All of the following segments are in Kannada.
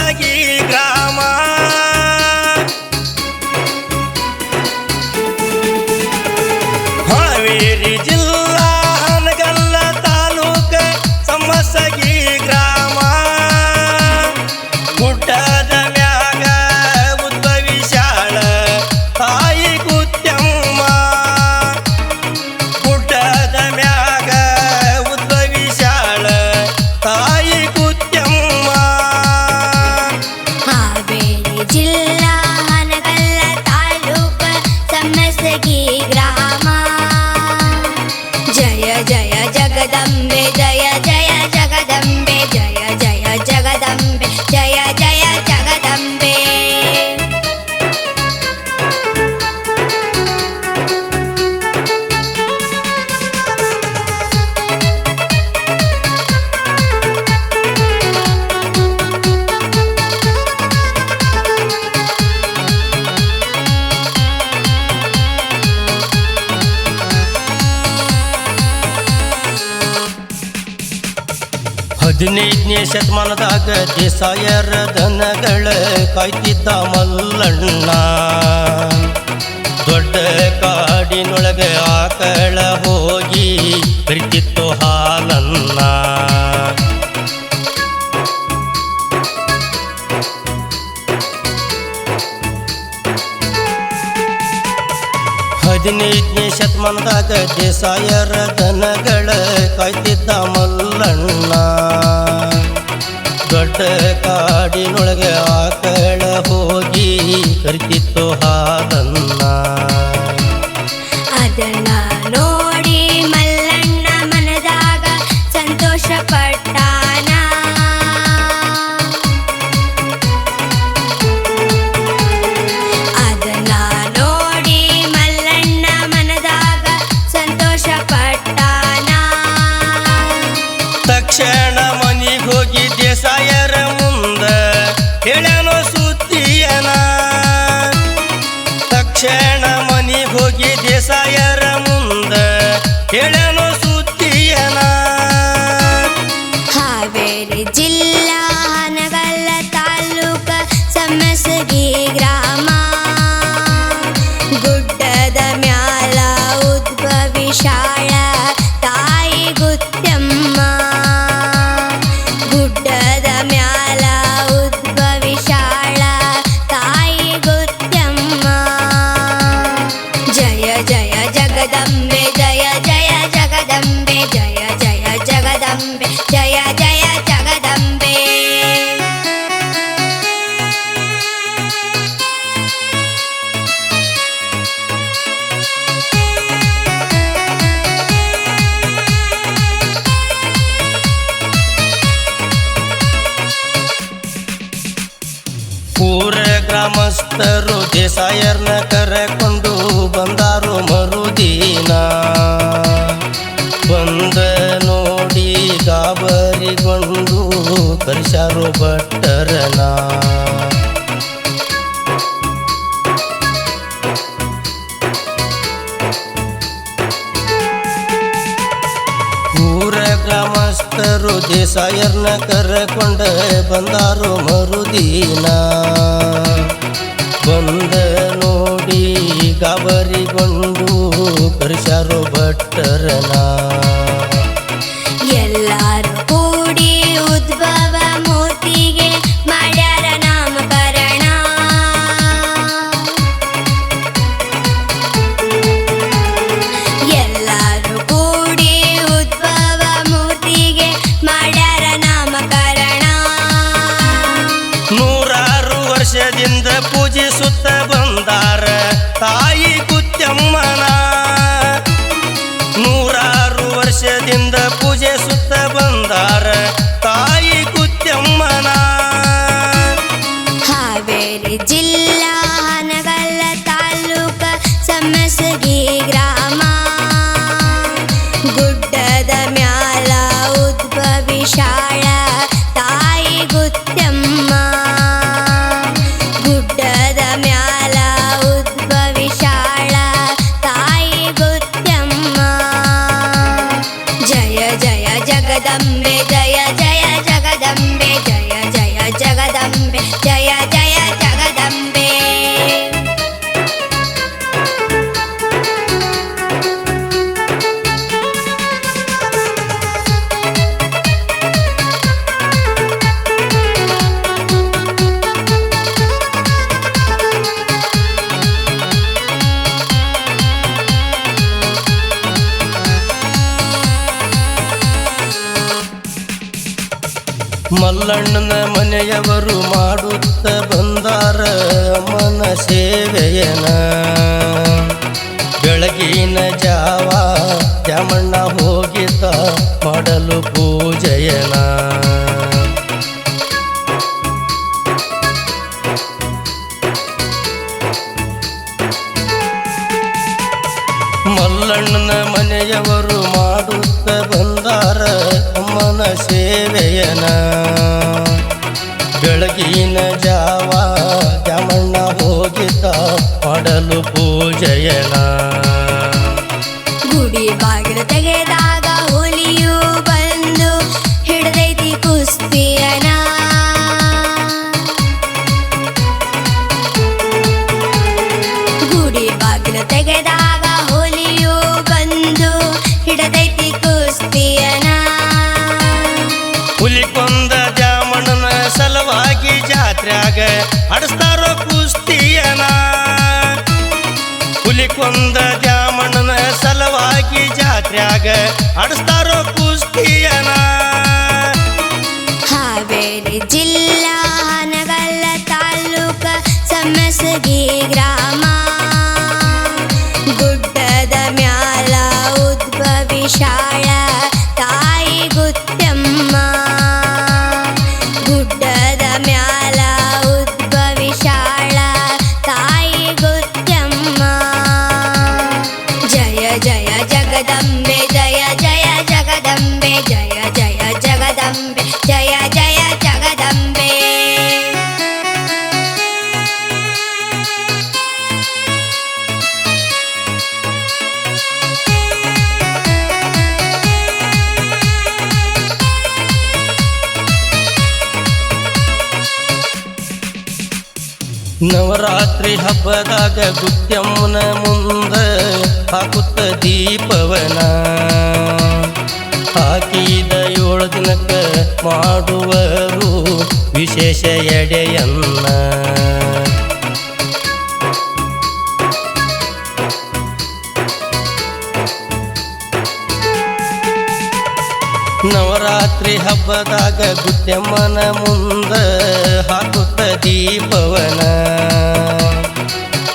ಸಗಿ ಗ್ರಾಮ ಶತಮಾನದಾಗ ದೇಸಾಯರ ದನಗಳ ಕಾಯ್ತಿದ್ದ ಮಲ್ಲಣ್ಣ. ದೊಡ್ಡ ಕಾಡಿನೊಳಗೆ ಆಕಳ ಹೋಗಿ ಪ್ರೀತಿತ್ತು ಹಾಲನ್ನ. ಹದಿನೈದನೇ ಶತಮಾನದಾಗ ದೇಸಾಯರ ದನಗಳ ಕಾಯ್ತಿದ್ದ ಮಲ್ಲಣ್ಣ. ದೊಡ್ಡ ಕಾಡಿನೊಳಗೆ ಆಕಳ ಹೋಗಿ ಕರಿತಿತ್ತು ಹಾದನ್ನ ಹೇಳ ಯಾರು ಊರ ಗ್ರಾಮಸ್ಥರು ದೇಸಾಯರ್ನ ಕರೆಕೊಂಡ ಬಂದಾರು ಮರುದಿನ. ಬಂದ ನೋಡಿ ಗಾಬರಿಗೊಂಡು ಕರಿಶಾರು ಭಟ್ಟರನ shot. ಮಲ್ಲಣ್ಣನ ಮನೆಯವರು ಮಾಡುತ್ತ ಬಂದಾರ ಮನ ಸೇವೆಯನ? ಬೆಳಗಿನ ಜಾವ ಜಾಮಣ್ಣ ಹೋಗಿದ್ದ ಮಾಡಲು ಪೂಜೆಯನ? ಮಲ್ಲಣ್ಣನ ಮನೆಯವರು ಅಮ್ಮನ ಸೇವೆಯನ. ಬೆಳಗಿನ ಜಾವ ಜಾಮಣ್ಣ ಹೋಗಿದ್ದ ಮಾಡಲು ಪೂಜೆಯನ. ಅಡಸ್ತಾರೋ ಕುಸ್ತಿಯನ. ಹಾವೇರಿ ಜಿಲ್ಲಾ ನವರಾತ್ರಿ ಹಬ್ಬದಾಗ ಗುತ್ಯಮ್ಮನ ಮುಂದ ಹಾಕುತ್ತ ದೀಪವನ. ಹಾಕಿದ ಏಳು ದಿನಕ್ಕ ಮಾಡುವರು ವಿಶೇಷ ಎಡೆಯನ್ನ. ನವರಾತ್ರಿ ಹಬ್ಬದಾಗ ಗುತ್ಯಮ್ಮನ ಮುಂದ ಹಾಕುತ್ತ ದೀಪವನ.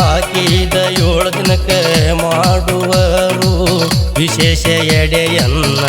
ಹಾಕಿದ ಏಳು ದಿನಕ್ಕೆ ಮಾಡುವರು ವಿಶೇಷ ಎಡೆಯನ್ನ.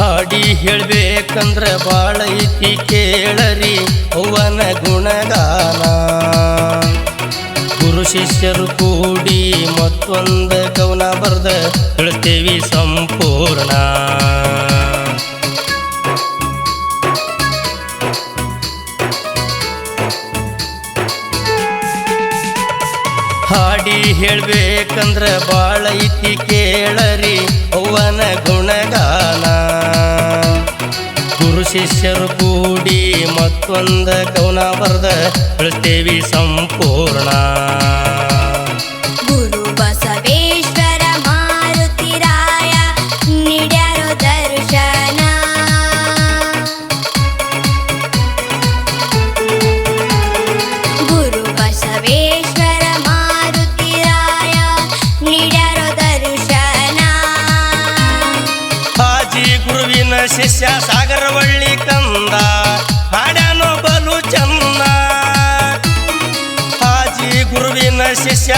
ಹಾಡಿ ಹೇಳ್ಬೇಕಂದ್ರ ಬಾಳ ಐತಿ ಕೇಳರಿ ಅವ್ವನ ಗುಣಗಾನ. ಗುರು ಶಿಷ್ಯರು ಕೂಡಿ ಮತ್ತೊಂದ ಕವನ ಬರ್ದ ಹೇಳ್ತೇವಿ ಸಂಪೂರ್ಣ. ಹಾಡಿ ಹೇಳ್ಬೇಕಂದ್ರ ಬಾಳ ಐತಿ ಕೇಳರಿ ಅವ್ವನ ಗುಣಗಾನ. ಗುರು ಶಿಷ್ಯರು ಕೂಡಿ ಮತ್ತೊಂದ ಕವನ ಬರೆದ ಹೇಳ್ತೇವಿ ಸಂಪೂರ್ಣ. ಶಿಷ್ಯ ಸಾಗರವಳ್ಳಿ ಕಂದ ಹಾಡ್ಯಾನೋ ಬಲು ಚಂದ. ಹಾಜಿ ಗುರುವಿನ ಶಿಷ್ಯ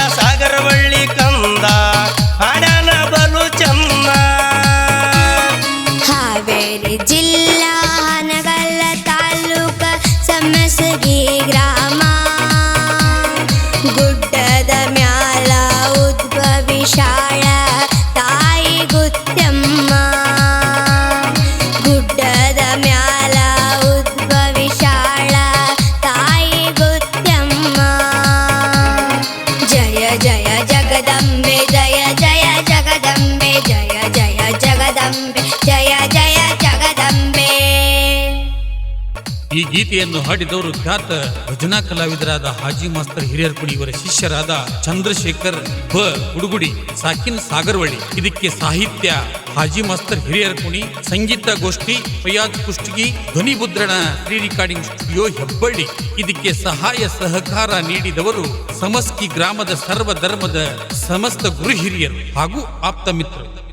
ಈ ಗೀತೆಯನ್ನು ಹಾಡಿದವರು ಖ್ಯಾತ ಭಜನಾ ಕಲಾವಿದರಾದ ಹಾಜಿ ಮಾಸ್ತರ್ ಹಿರಿಯರ್ಕುಡಿ ಇವರ ಶಿಷ್ಯರಾದ ಚಂದ್ರಶೇಖರ್ ಬ ಹುಡುಗುಡಿ ಸಾಕಿನ್ ಸಾಗರವಳ್ಳಿ. ಇದಕ್ಕೆ ಸಾಹಿತ್ಯ ಹಾಜಿ ಮಾಸ್ತರ್ ಹಿರಿಯರ್ಕುಣಿ ಸಂಗೀತ ಗೋಷ್ಠಿ, ಫಯಾಜ್ ಕುಷ್ಟಗಿ, ಧ್ವನಿ ಮುದ್ರಣ ಪ್ರೀ ರೆಕಾರ್ಡಿಂಗ್ ಸ್ಟುಡಿಯೋ ಹೆಬ್ಬಳ್ಳಿ. ಇದಕ್ಕೆ ಸಹಾಯ ಸಹಕಾರ ನೀಡಿದವರು ಸಮಸ್ಕಿ ಗ್ರಾಮದ ಸರ್ವ ಧರ್ಮದ ಸಮಸ್ತ ಗುರು ಹಿರಿಯರು ಹಾಗೂ ಆಪ್ತ ಮಿತ್ರರು.